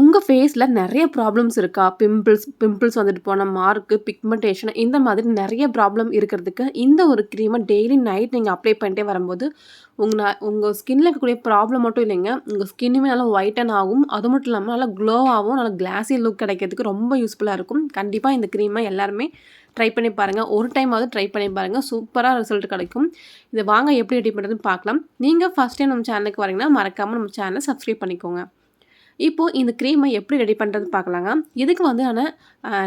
உங்கள் ஃபேஸில் நிறைய ப்ராப்ளம்ஸ் இருக்கா? பிம்பிள்ஸ் பிம்பிள்ஸ் வந்துட்டு போன மார்க்கு பிக்மெண்டேஷன் இந்த மாதிரி நிறைய ப்ராப்ளம் இருக்கிறதுக்கு இந்த ஒரு க்ரீமை டெய்லி நைட் நீங்கள் அப்ளை பண்ணிட்டே வரும்போது உங்கள் உங்கள் ஸ்கின்னில் இருக்கக்கூடிய ப்ராப்ளம் மட்டும் இல்லைங்க. உங்கள் ஸ்கின்னுமே நல்லா ஒயிட்டன் ஆகும். அது மட்டும் இல்லாமல் நல்லா க்ளோ ஆகும். நல்லா கிளாஸி லுக் கிடைக்கிறதுக்கு ரொம்ப யூஸ்ஃபுல்லாக இருக்கும். கண்டிப்பாக இந்த க்ரீமை எல்லாருமே ட்ரை பண்ணி பாருங்கள் ஒரு டைமாவது ட்ரை பண்ணி பாருங்கள் சூப்பராக ரிசல்ட் கிடைக்கும். இதை வாங்க எப்படி ரெடி பண்ணுறதுன்னு பார்க்கலாம். நீங்கள் ஃபஸ்ட் டைம் நம்ம சேனலுக்கு வரீங்கன்னா மறக்காமல் நம்ம சேனலை சப்ஸ்கிரைப் பண்ணிக்கோங்க. இப்போது இந்த க்ரீமை எப்படி ரெடி பண்ணுறது பார்க்கலாங்க. இதுக்கு வந்து நான்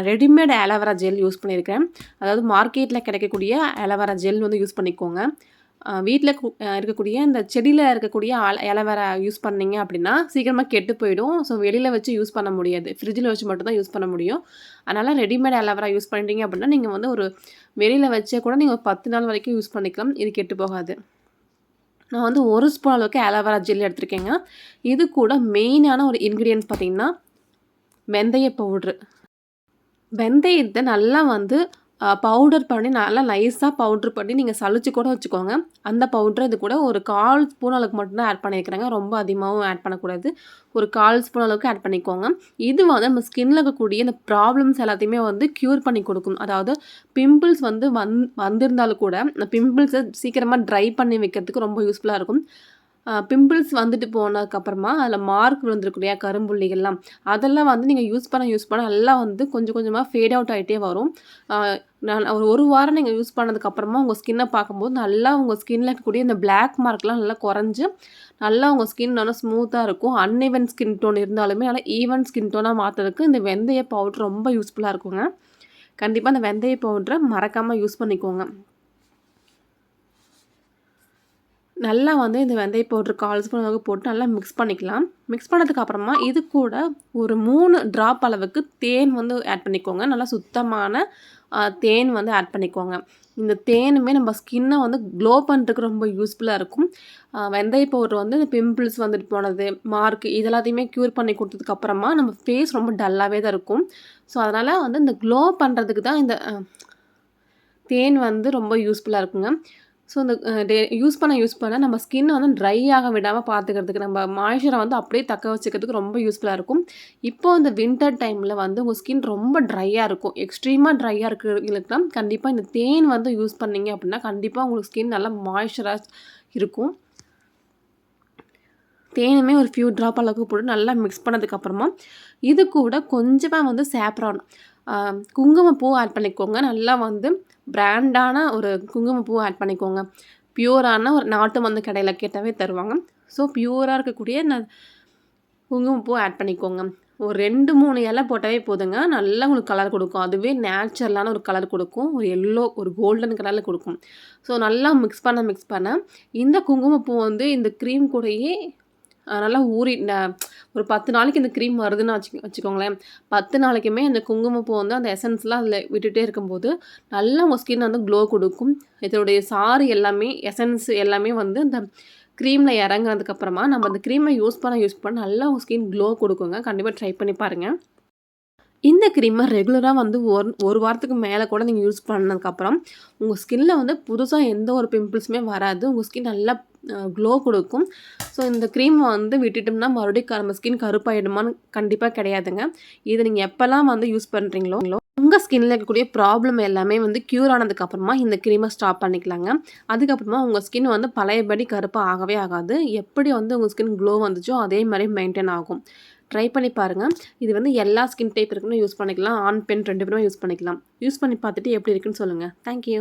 ரெடிமேட் ஆலோவேரா ஜெல் யூஸ் பண்ணியிருக்கேன் அதாவது மார்க்கெட்டில் கிடைக்கக்கூடிய ஆலோவேரா ஜெல் வந்து யூஸ் பண்ணிக்கோங்க. வீட்டில் இருக்கக்கூடிய இந்த செடியில் இருக்கக்கூடிய ஆல் ஆலோவேரா யூஸ் பண்ணிங்க அப்படின்னா சீக்கிரமாக கெட்டு போயிடும். ஸோ வெளியில் வச்சு யூஸ் பண்ண முடியாது. ஃப்ரிட்ஜில் வச்சு மட்டும் தான் யூஸ் பண்ண முடியும். அதனால் ரெடிமேட் ஆலோவேரா யூஸ் பண்ணிட்டீங்க அப்படின்னா நீங்கள் வந்து ஒரு வெளியில் வச்சே கூட நீங்கள் ஒரு பத்து நாள் வரைக்கும் யூஸ் பண்ணிக்கலாம். இது கெட்டு போகாது. நான் வந்து ஒரு ஸ்பூன் அளவுக்கு ஆலோவேரா ஜெல் எடுத்திருக்கேங்க. இது கூட மெயினான ஒரு இன்க்ரீடியன்ஸ் பார்த்திங்கன்னா வெந்தய பவுட்ரு வெந்தயத்தை நல்லா வந்து பவுடர் பண்ணி நல்லா நைஸாக பவுட்ரு பண்ணி நீங்கள் சளிச்சு கூட வச்சுக்கோங்க. அந்த பவுட்ரு இது கூட ஒரு கால் ஸ்பூன் அளவுக்கு மட்டும்தான் ஆட் பண்ணியிருக்கிறாங்க ரொம்ப அதிகமாகவும் ஆட் பண்ணக்கூடாது. ஒரு கால் ஸ்பூன் அளவுக்கு ஆட் பண்ணிக்கோங்க. இது வந்து நம்ம ஸ்கின்ல இருக்கக்கூடிய இந்த ப்ராப்ளம்ஸ் எல்லாத்தையுமே வந்து க்யூர் பண்ணி கொடுக்கும். அதாவது பிம்பிள்ஸ் வந்து வந் வந்திருந்தாலும் கூட அந்த பிம்பிள்ஸை சீக்கிரமாக ட்ரை பண்ணி வைக்கிறதுக்கு ரொம்ப யூஸ்ஃபுல்லாக இருக்கும். பிம்பிள்ஸ் வந்துட்டு போனதுக்கப்புறமா அதில் மார்க் விழுந்துருக்கூடிய கரும்புள்ளிகள்லாம். அதெல்லாம் வந்து நீங்கள் யூஸ் பண்ண யூஸ் பண்ண எல்லாம் வந்து கொஞ்சம் கொஞ்சமாக ஃபேட் அவுட் ஆகிட்டே வரும். நான் ஒரு ஒரு வாரம் நீங்கள் யூஸ் பண்ணதுக்கப்புறமா உங்கள் ஸ்கின்னை பார்க்கும்போது நல்லா உங்கள் ஸ்கின்னில் இருக்கக்கூடிய இந்த பிளாக் மார்க்லாம் நல்லா குறைஞ்சி நல்லா உங்கள் ஸ்கின் நல்லா ஸ்மூத்தாக இருக்கும். அன்இவன் ஸ்கின் டோன் இருந்தாலுமே நல்லா ஈவன் ஸ்கின் டோனாக மாற்றுறதுக்கு இந்த வெந்தய பவுட்ரு ரொம்ப யூஸ்ஃபுல்லாக இருக்குங்க. கண்டிப்பாக அந்த வெந்தய பவுட்ரை மறக்காமல் யூஸ் பண்ணிக்கோங்க. நல்லா வந்து இந்த வெந்தய பவுட்ரு கால் ஸ்பூன் அளவுக்கு போட்டு நல்லா மிக்ஸ் பண்ணிக்கலாம். மிக்ஸ் பண்ணதுக்கு அப்புறமா இது கூட ஒரு மூணு ட்ராப் அளவுக்கு தேன் வந்து ஆட் பண்ணிக்கோங்க. நல்லா சுத்தமான தேன் வந்து ஆட் பண்ணிக்கோங்க. இந்த தேனுமே நம்ம ஸ்கின்னை வந்து க்ளோ பண்ணுறதுக்கு ரொம்ப யூஸ்ஃபுல்லாக இருக்கும். வெந்தய பவுட்ரு வந்து இந்த பிம்பிள்ஸ் வந்துட்டு போனது மார்க் இதெல்லாத்தையுமே க்யூர் பண்ணி கொடுத்ததுக்கப்புறமா நம்ம ஃபேஸ் ரொம்ப டல்லாகவே தான் இருக்கும். ஸோ அதனால் வந்து இந்த க்ளோ பண்ணுறதுக்கு தான் இந்த தேன் வந்து ரொம்ப யூஸ்ஃபுல்லாக இருக்குங்க. ஸோ இந்த டே யூஸ் பண்ண யூஸ் பண்ண நம்ம ஸ்கின் வந்து ட்ரை ஆக விடாமல் பார்த்துக்கிறதுக்கு நம்ம மாய்ச்சரை வந்து அப்படியே தக்க வச்சுக்கிறதுக்கு ரொம்ப யூஸ்ஃபுல்லாக இருக்கும். இப்போ இந்த வின்டர் டைமில் வந்து உங்கள் ஸ்கின் ரொம்ப ட்ரையாக இருக்கும். எக்ஸ்ட்ரீமாக ட்ரையாக இருக்கிறவங்களுக்குலாம் கண்டிப்பாக இந்த தேன் வந்து யூஸ் பண்ணிங்க அப்படின்னா கண்டிப்பாக உங்களுக்கு ஸ்கின் நல்லா மாய்ச்சராக இருக்கும். தேனுமே ஒரு ஃபியூ ட்ராப் அளவுக்கு போட்டு நல்லா மிக்ஸ் பண்ணதுக்கப்புறமா இது கூட கொஞ்சமாக வந்து சேப்ரான் குங்குமப்பூ ஆட் பண்ணிக்கோங்க. நல்லா வந்து பிராண்டான ஒரு குங்குமப்பூ ஆட் பண்ணிக்கோங்க. பியூரான ஒரு நாட்டு மருந்து கடையில் கேட்டாவே தருவாங்க. ஸோ பியூராக இருக்கக்கூடிய ந குங்குமப்பூ ஆட் பண்ணிக்கோங்க. ஒரு ரெண்டு மூணு இலை போட்டாவே போதுங்க. நல்லா உங்களுக்கு கலர் கொடுக்கும். அதுவே நேச்சுரலான ஒரு கலர் கொடுக்கும். ஒரு எல்லோ ஒரு கோல்டன் கலரில் கொடுக்கும். ஸோ நல்லா மிக்ஸ் பண்ண மிக்ஸ் பண்ண இந்த குங்குமப்பூ வந்து இந்த க்ரீம் கூடயே நல்லா ஊறி ஒரு பத்து நாளைக்கு இந்த க்ரீம் வருதுன்னு வச்சு வச்சுக்கோங்களேன். பத்து நாளைக்குமே அந்த குங்குமப்பூ வந்து அந்த எசன்ஸ்லாம் அதில் விட்டுகிட்டே இருக்கும்போது நல்லா உங்கள் ஸ்கின் வந்து க்ளோ கொடுக்கும். இதனுடைய சாறு எல்லாமே எசன்ஸ் எல்லாமே வந்து அந்த க்ரீமில் இறங்குனதுக்கப்புறமா நம்ம அந்த க்ரீமை யூஸ் பண்ண யூஸ் பண்ண நல்லா உங்கள் ஸ்கின் க்ளோ கொடுக்குங்க. கண்டிப்பாக ட்ரை பண்ணி பாருங்கள் இந்த க்ரீமை ரெகுலராக வந்து ஒரு ஒரு வாரத்துக்கு மேலே கூட நீங்கள் யூஸ் பண்ணதுக்கப்புறம் உங்கள் ஸ்கின்னில் வந்து புதுசாக எந்த ஒரு பிம்பிள்ஸுமே வராது. உங்கள் ஸ்கின் நல்லா க்ளோ கொடுக்கும். ஸோ இந்த க்ரீமை வந்து விட்டுட்டோம்னா மறுபடியும் நம்ம ஸ்கின் கருப்பாயிடுமான்னு கண்டிப்பாக கிடையாதுங்க. இதை நீங்கள் எப்போல்லாம் வந்து யூஸ் பண்ணுறீங்களோ உங்கள் ஸ்கின்னில் இருக்கக்கூடிய ப்ராப்ளம் எல்லாமே வந்து க்யூர் ஆனதுக்கப்புறமா இந்த க்ரீமை ஸ்டாப் பண்ணிக்கலாங்க. அதுக்கப்புறமா உங்கள் ஸ்கின் வந்து பழையபடி கருப்பாக ஆகவே ஆகாது. எப்படி வந்து உங்கள் ஸ்கின் க்ளோ வந்துச்சோ அதே மாதிரி மெயின்டைன் ஆகும். ட்ரை பண்ணி பாருங்கள் இது வந்து எல்லா ஸ்கின் டைப் இருக்குன்னு யூஸ் பண்ணிக்கலாம். ஆண் பெண் ரெண்டு பேருமே யூஸ் பண்ணிக்கலாம். யூஸ் பண்ணி பார்த்துட்டு எப்படி இருக்குன்னு சொல்லுங்கள் தேங்க்யூ